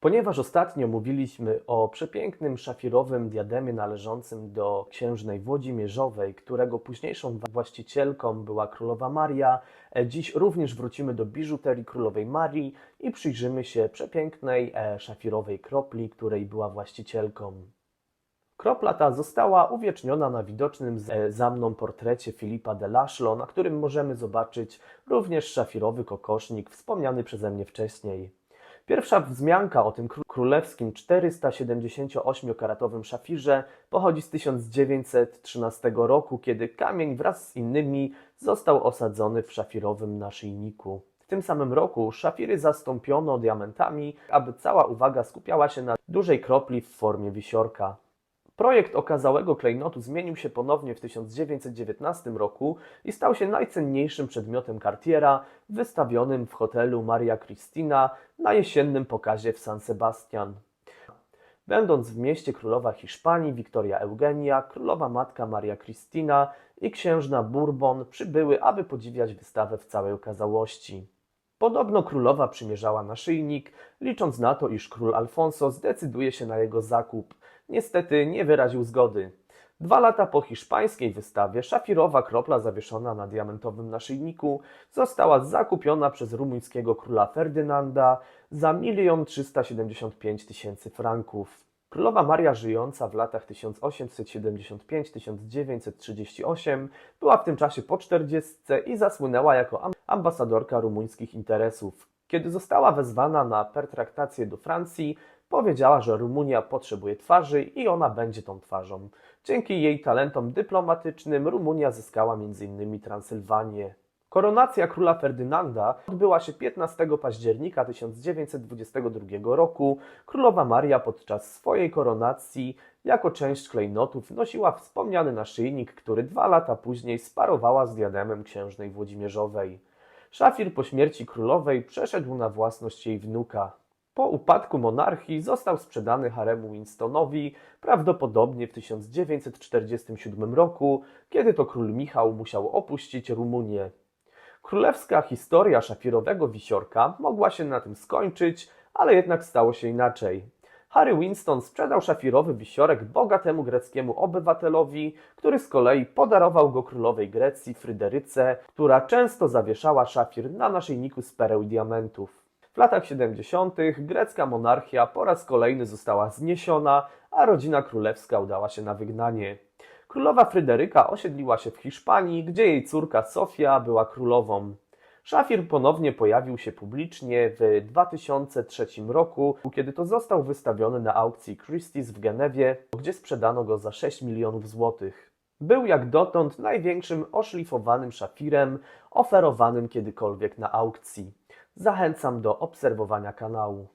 Ponieważ ostatnio mówiliśmy o przepięknym szafirowym diademie należącym do księżnej Włodzimierzowej, którego późniejszą właścicielką była królowa Maria, e, dziś również wrócimy do biżuterii królowej Marii i przyjrzymy się przepięknej e, szafirowej kropli, której była właścicielką. Kropla ta została uwieczniona na widocznym e, za mną portrecie Filipa de Lachlo, na którym możemy zobaczyć również szafirowy kokosznik wspomniany przeze mnie wcześniej. Pierwsza wzmianka o tym kró- królewskim 478-karatowym szafirze pochodzi z 1913 roku, kiedy kamień wraz z innymi został osadzony w szafirowym naszyjniku. W tym samym roku szafiry zastąpiono diamentami, aby cała uwaga skupiała się na dużej kropli w formie wisiorka. Projekt okazałego klejnotu zmienił się ponownie w 1919 roku i stał się najcenniejszym przedmiotem Cartiera wystawionym w hotelu Maria Cristina na jesiennym pokazie w San Sebastian. Będąc w mieście królowa Hiszpanii Wiktoria Eugenia, królowa matka Maria Cristina i księżna Bourbon przybyły, aby podziwiać wystawę w całej okazałości. Podobno królowa przymierzała naszyjnik, licząc na to, iż król Alfonso zdecyduje się na jego zakup. Niestety nie wyraził zgody. Dwa lata po hiszpańskiej wystawie szafirowa kropla zawieszona na diamentowym naszyjniku została zakupiona przez rumuńskiego króla Ferdynanda za 1 375 tysięcy franków. Królowa Maria żyjąca w latach 1875-1938 była w tym czasie po 40 i zasłynęła jako ambasadorka rumuńskich interesów. Kiedy została wezwana na pertraktację do Francji, powiedziała, że Rumunia potrzebuje twarzy i ona będzie tą twarzą. Dzięki jej talentom dyplomatycznym Rumunia zyskała m.in. Transylwanię. Koronacja króla Ferdynanda odbyła się 15 października 1922 roku. Królowa Maria podczas swojej koronacji jako część klejnotów nosiła wspomniany naszyjnik, który dwa lata później sparowała z diademem księżnej Włodzimierzowej. Szafir po śmierci królowej przeszedł na własność jej wnuka. Po upadku monarchii został sprzedany haremu Winstonowi prawdopodobnie w 1947 roku, kiedy to król Michał musiał opuścić Rumunię. Królewska historia szafirowego wisiorka mogła się na tym skończyć, ale jednak stało się inaczej. Harry Winston sprzedał szafirowy wisiorek bogatemu greckiemu obywatelowi, który z kolei podarował go królowej Grecji Fryderyce, która często zawieszała szafir na naszyjniku z pereł i diamentów. W latach 70. grecka monarchia po raz kolejny została zniesiona, a rodzina królewska udała się na wygnanie. Królowa Fryderyka osiedliła się w Hiszpanii, gdzie jej córka Sofia była królową. Szafir ponownie pojawił się publicznie w 2003 roku, kiedy to został wystawiony na aukcji Christie's w Genewie, gdzie sprzedano go za 6 milionów złotych. Był jak dotąd największym oszlifowanym szafirem oferowanym kiedykolwiek na aukcji. Zachęcam do obserwowania kanału.